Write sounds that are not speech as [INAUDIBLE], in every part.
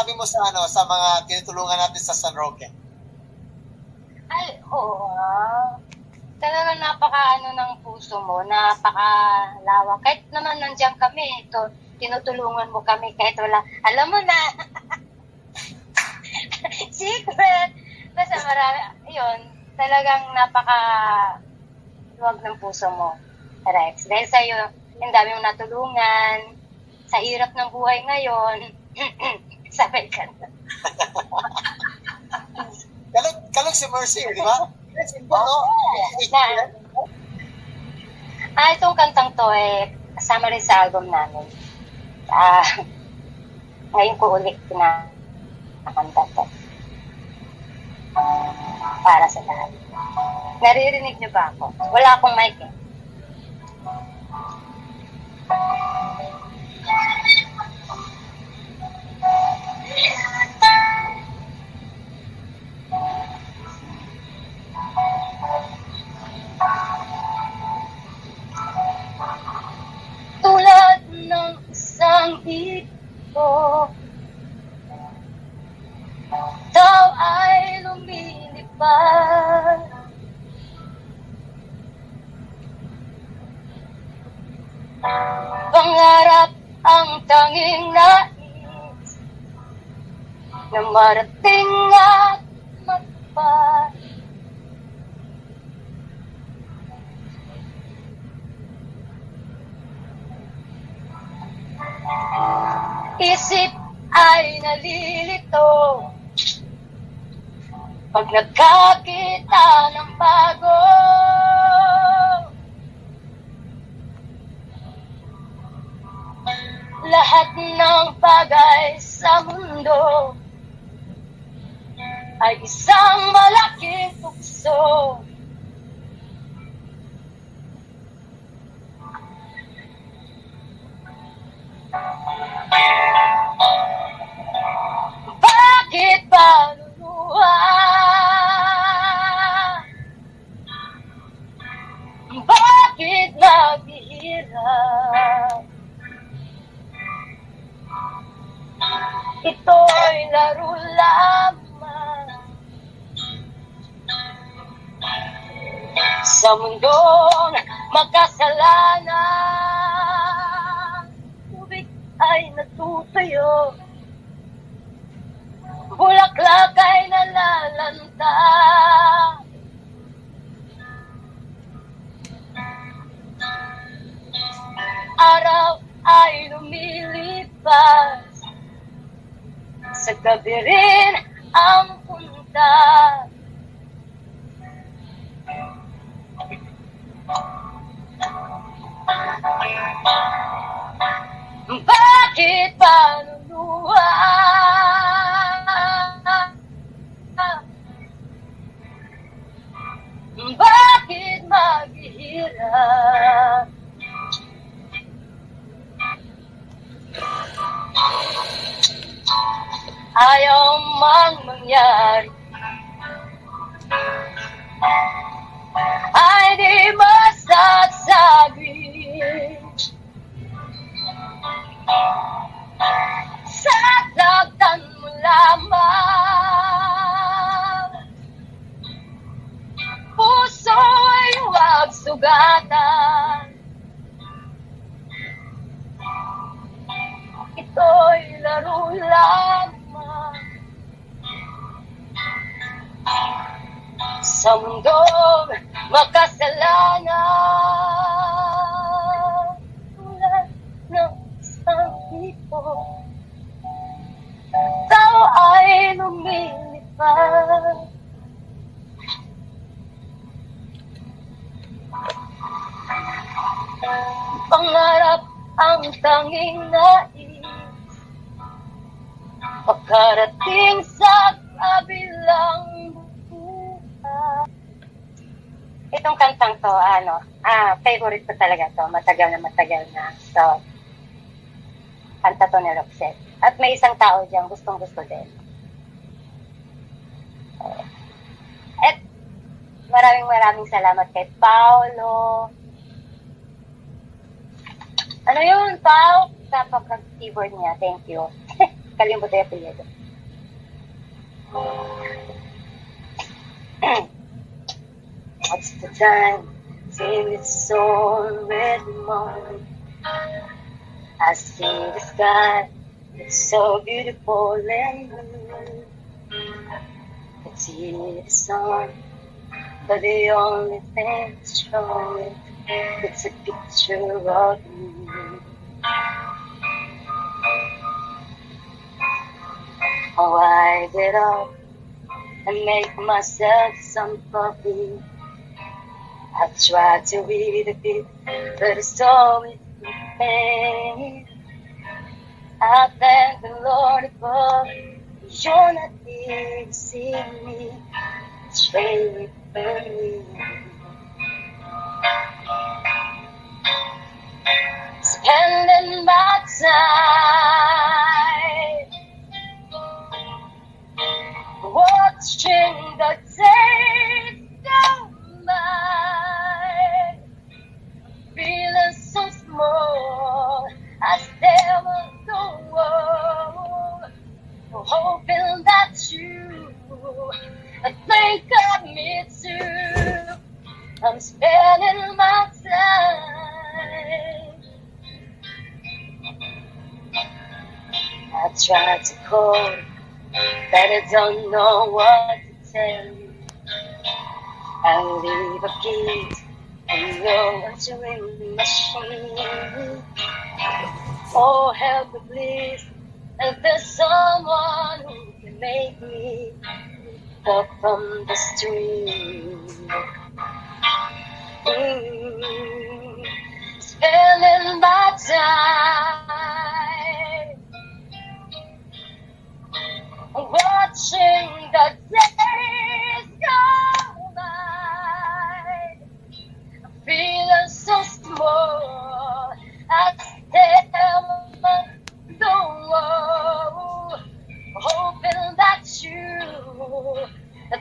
masasabi mo sa ano sa mga tinutulungan natin sa San Roque? Ay, oo. ah. Talagang napaka ano ng puso mo, napaka lawak. Kahit naman nandiyan kami, ito, tinutulungan mo kami kahit wala. Alam mo na, [LAUGHS] secret. Basta marami, yun, talagang napaka luwag ng puso mo, Rex. Dahil sa'yo, ang dami mong natulungan, sa hirap ng buhay ngayon, [CLEARS THROAT] sabay ka [LAUGHS] na. Kalog si Mercy, di ba? Simple, no? Na, ah, itong kantang to eh, kasama rin sa album namin. Ah, [LAUGHS] ngayon ko ulit na nakanta to. Para sa lahat. Naririnig niyo ba ako? Wala akong mic eh. Tanging nais Na marating at magpad Isip ay nalilito. Pag nagkakita ng bago Lahat ng bagay sa mundo Ay isang malaking tukso Sa mundong magkasalanan. Tubig ay natutuyo Bulaklak ay nalalanta. Araw ay lumilipas. Sa gabi rin ang punta Bakit ba luluha? Bakit maghihirap? Ayaw mang mangyari Ay di masasabi huwag sugatan Ito'y laro lamang. Sa mundong makasalanan favorite ko talaga to. Matagal na matagal na. So, kanta to ni Roxette. At may isang tao dyan, gustong gusto din. At maraming maraming salamat kay Paolo. Ano yun, Pao? Sa pag-keyboard niya. Thank you. [LAUGHS] Kalimutan yung apelyido. [CLEARS THROAT] What's the time? Till it's already morning. I see the sky, it's so beautiful and blue. I see the sun, but the only thing that's showing, it's a picture of you. Oh, I get up and make myself some coffee. I try to read a bit, but it's the pain. I thank the Lord for you're not here to see me. Stay with me. Spending my time watching hoping that you think of me too. I'm spending my time. I try to call, but I don't know what to tell you. I leave a beat and no answering machine. Oh, help me please, if there's someone who can make me up from the stream. Mm, spending my time watching the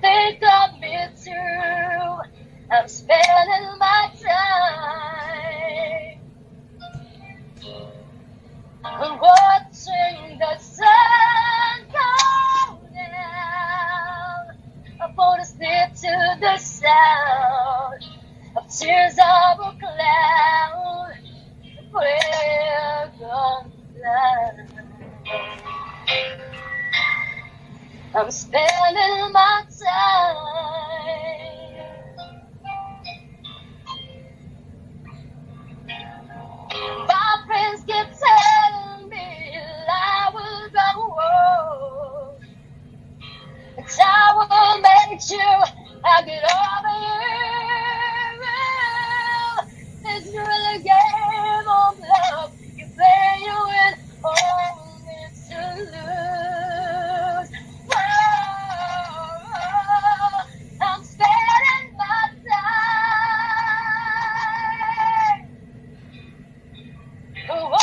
think of me too. I'm spending Whoa.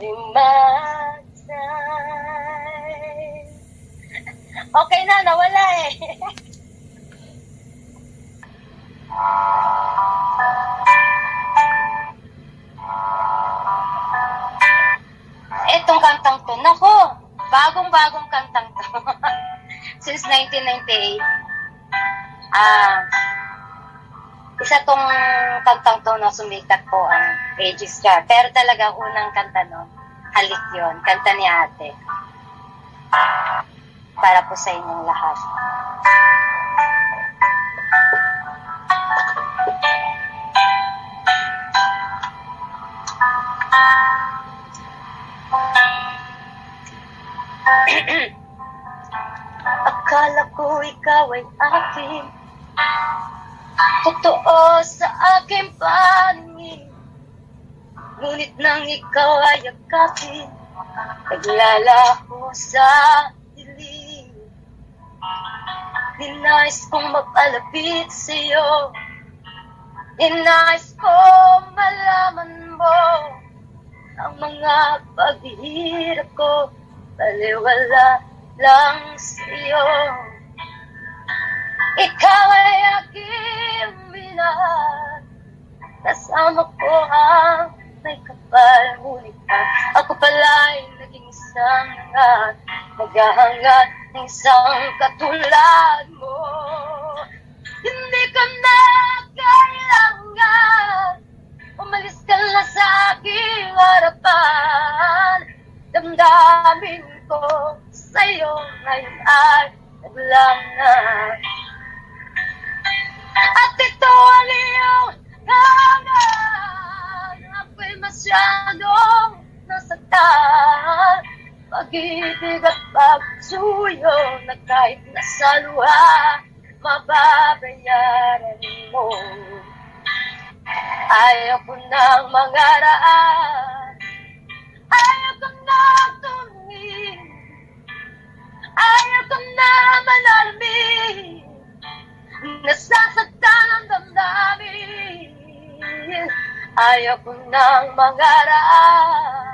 Time. Okay na, nawala eh. Etong kantang to, nako, bagong-bagong kantang to. [LAUGHS] Since 1998. Ah, isa tong kantang to na sumikat po ang ages ka. Pero talaga unang kanta no, halik yon kanta ni ate. Para po sa inyong lahat. [CLEARS THROAT] Akala ko ikaw ay akin Totoo sa aking paningin Ngunit nang ikaw ay yakapin Naglalako sa dilim. Ninais kong mapalapit sa'yo. Ninais ko malaman mo Ang mga paghihirap ko. Baliwala lang sa'yo. Ikaw ay aking minahal Kasama ko ang may kapal Ngunit ang ako pala'y naging isang hangat Naghahangat ng isang katulad mo. Hindi ko na kailangan. Umalis ka na sa aking harapan. Damdamin ko sa'yo ngayon ay naglang na. At ito Pag-ibig at pagsuyo Na kahit nasa luha Mababayaran mo. Ayaw ko nang mangaraan Ayaw ko na tumingin. Ayaw ko na manalmin Nasasaktan ang damdamin. Ayaw ko nang mangaraan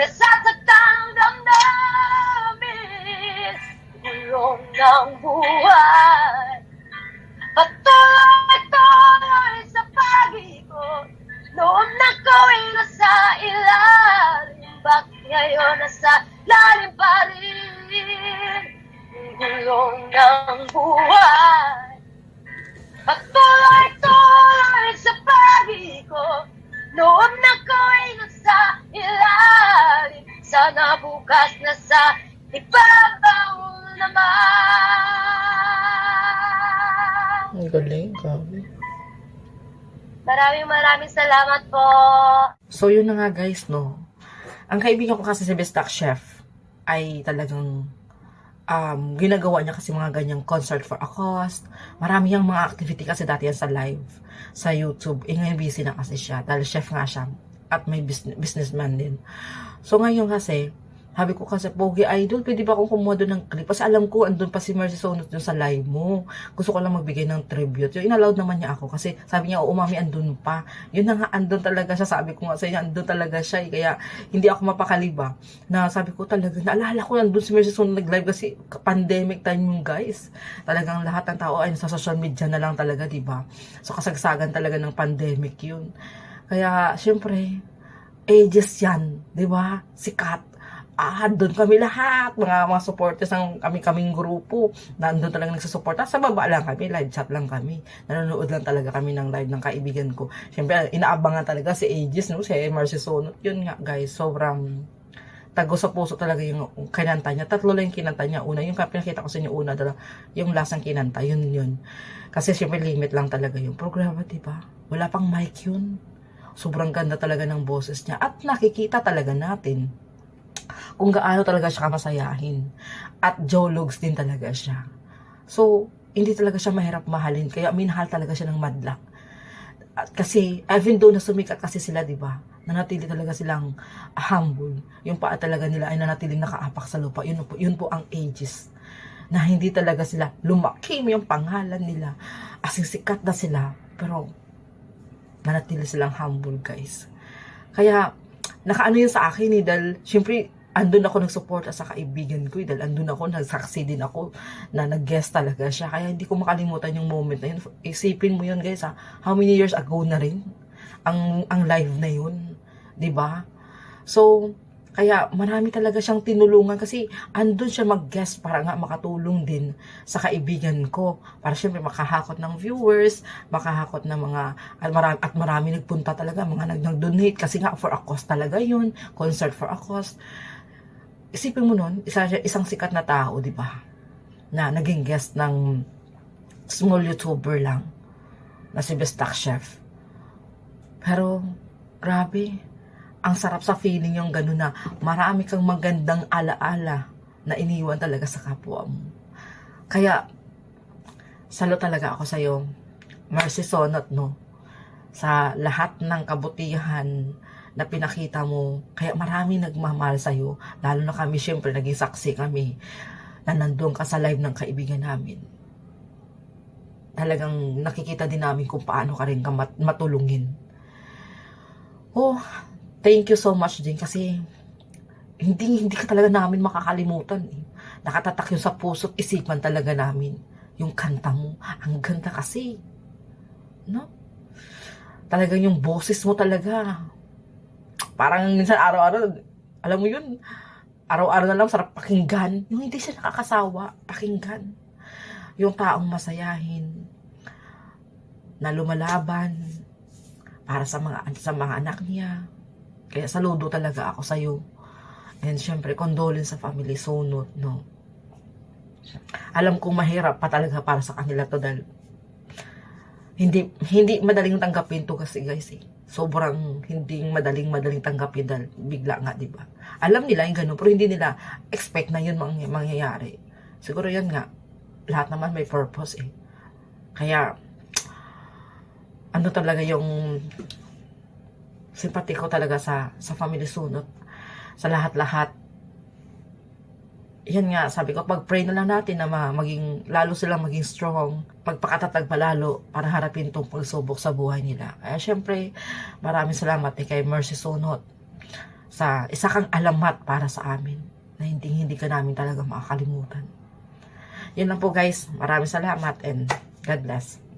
Nasasaktan ang damdamin Gulong ng buhay. Patuloy-tuloy sa pag-ikot Noon na ko ay nasa ilalim. Bakit ngayon nasa lalim pa rin Gulong ng buhay? Patuloy-tuloy sa pag-ikot Noon na Sana bukas nasa ibabaw naman Ang galing, grabe. Maraming maraming salamat po. So, yun na nga guys, no. Ang kaibigan ko kasi si Bestak Chef ay talagang um, ginagawa niya kasi mga ganyang concert for a cost. Marami yung mga activity kasi dati yan sa live sa YouTube. Eh ngayon busy na kasi siya dahil chef nga siya at may business, businessman din. So ngayon kasi, sabi ko kasi, Pogi Idol, pwede ba akong kumuha doon ng clip? Kasi alam ko, andun pa si Mercy Sonot doon sa live mo. Gusto ko lang magbigay ng tribute. Yung inallowed naman niya ako kasi sabi niya, oo mami, andun pa. Yun na nga, andun talaga siya. Sabi ko nga sa inyo, andun talaga siya. eh. Kaya hindi ako mapakaliba. Na sabi ko talaga, naalala ko andun si Mercy Sonot nag-live kasi pandemic time yung guys. Talagang lahat ng tao ay nasa social media na lang talaga, di ba? So kasagsagan talaga ng pandemic yun. Kaya, syempre, ages yan, di ba? Sikat. Ah, doon kami lahat, mga mga supporters ng kami-kaming grupo. Nandun talaga nagsusuporta. Sa baba lang kami, live chat lang kami. Nanonood lang talaga kami ng live ng kaibigan ko. Siyempre, inaabangan talaga si Aegis, no? si Marcy Sonot. Yun nga, guys, sobrang tago sa puso talaga yung kinanta niya. Tatlo lang yung kinanta niya. Una, yung pinakita ko sa inyo una, dala, yung lasang kinanta, yun yun. Kasi siyempre limit lang talaga yung programa, di ba? Wala pang mic yun. Sobrang ganda talaga ng boses niya. At nakikita talaga natin kung gaano talaga siya kamasayahin. At jologs din talaga siya. So, hindi talaga siya mahirap mahalin. Kaya minahal talaga siya ng madlak. At kasi, even though na sumikat kasi sila, di ba? Nanatili talaga silang humble. Yung paa talaga nila ay nanatiling nakaapak sa lupa. Yun po, yun po ang ages. Na hindi talaga sila lumaki yung pangalan nila. Asing sikat na sila. Pero, manatili silang humble, guys. Kaya, nakaano yun sa akin eh, dahil, syempre, andun ako nagsuporta sa kaibigan ko eh, dahil andun ako, nagsaksi din ako na nag-guest talaga siya. Kaya hindi ko makalimutan yung moment na yun. Isipin mo yun guys ha, how many years ago na rin ang, ang live na yun. ba So, kaya marami talaga siyang tinulungan kasi andun siya mag-guest para nga makatulong din sa kaibigan ko. Para syempre makahakot ng viewers, makahakot ng mga, at marami, at marami nagpunta talaga, mga nag- nag-donate kasi nga for a cause talaga yun, concert for a cause isipin mo nun, isa, isang sikat na tao, di ba? Na naging guest ng small YouTuber lang na si Bestak Chef. Pero, Grabe. Ang sarap sa feeling yung gano'n na marami kang magandang alaala na iniwan talaga sa kapwa mo. Kaya, salo talaga ako sa'yo. Mercy Sonot, no? Sa lahat ng kabutihan na pinakita mo. Kaya marami nagmamahal sa'yo. Lalo na kami, syempre, naging saksi kami na nandun ka sa live ng kaibigan namin. Talagang nakikita din namin kung paano ka rin matulungin. Oh, thank you so much din kasi hindi hindi ka talaga namin makakalimutan eh. Nakatatak yun sa puso't isipan talaga namin. Yung kanta mo, ang ganda kasi. No? Talagang yung boses mo talaga. Parang minsan araw-araw, alam mo yun, araw-araw na lang sarap pakinggan. Yung hindi siya nakakasawa, pakinggan. Yung taong masayahin, na lumalaban para sa mga sa mga anak niya. Kaya saludo talaga ako sa iyo. And syempre, condolence sa family Sunod, no? Alam kong mahirap pa talaga para sa kanila to dahil hindi hindi madaling tanggapin to kasi guys eh. Sobrang hindi madaling madaling tanggapin dahil bigla nga, di ba? Alam nila yung ganun, pero hindi nila expect na yun mangy- mangyayari. Siguro yun nga, lahat naman may purpose eh. Kaya, ano talaga yung simpati ko talaga sa sa family sunod sa lahat-lahat. Yan nga sabi ko pag pray na lang natin na ma- maging lalo silang maging strong pagpakatatag pa lalo para harapin tong pagsubok sa buhay nila. Kaya syempre maraming salamat eh kay Mercy Sunod sa isa kang alamat para sa amin na hindi hindi ka namin talaga makakalimutan. Yun lang po guys. Maraming salamat and God bless